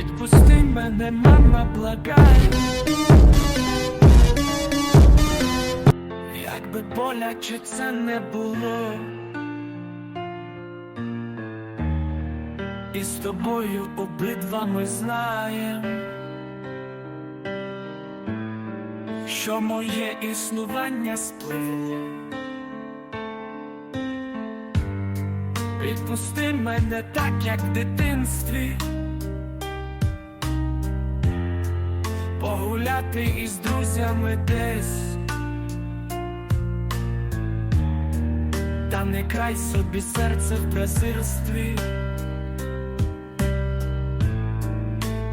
Відпусти мене, мама, благає. Якби боляче це не було. І з тобою обидва ми знаєм, що моє існування спливло. Відпусти мене так, як в дитинстві. Погуляти із друзями десь. Та не край собі серце в презирстві.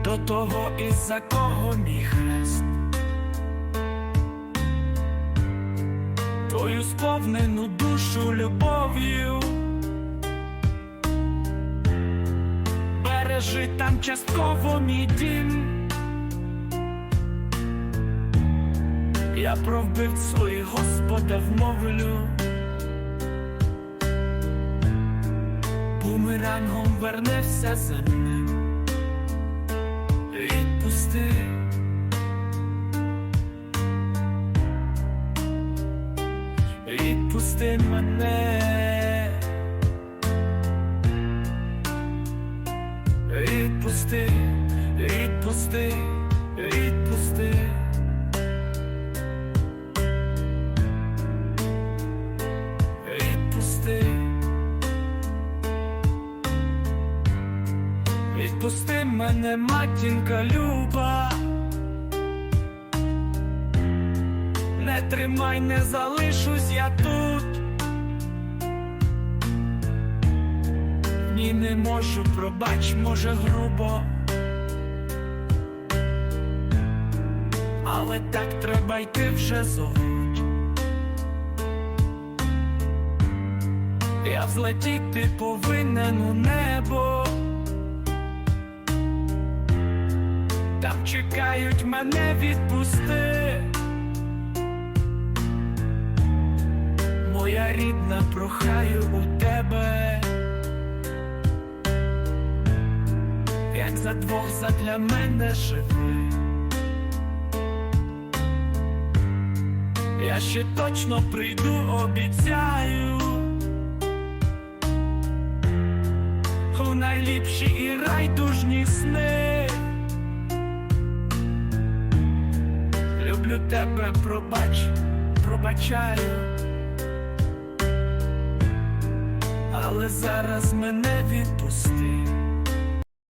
До того із-за кого мій хрест. Твою сповнену душу любов'ю. Бережи там частково мій дім. Я про вбивцю і Господа вмовлю. Бумерангом вернешся за ним. Відпусти. Відпусти мене. Відпусти, відпусти. Відпусти мене, матінка люба. Не тримай, не залишусь я тут. Ні, не можу, пробач, може грубо. Але так треба йти вже зовуть. Я взлетіти повинен у небо. Чекають мене відпусти. Моя рідна, прохаю у тебе. Як за двох задля мене живи. Я ще точно прийду, обіцяю. У найліпші і райдужні сни. Люблю тебе, пробач, пробачаю. Але зараз мене відпусти.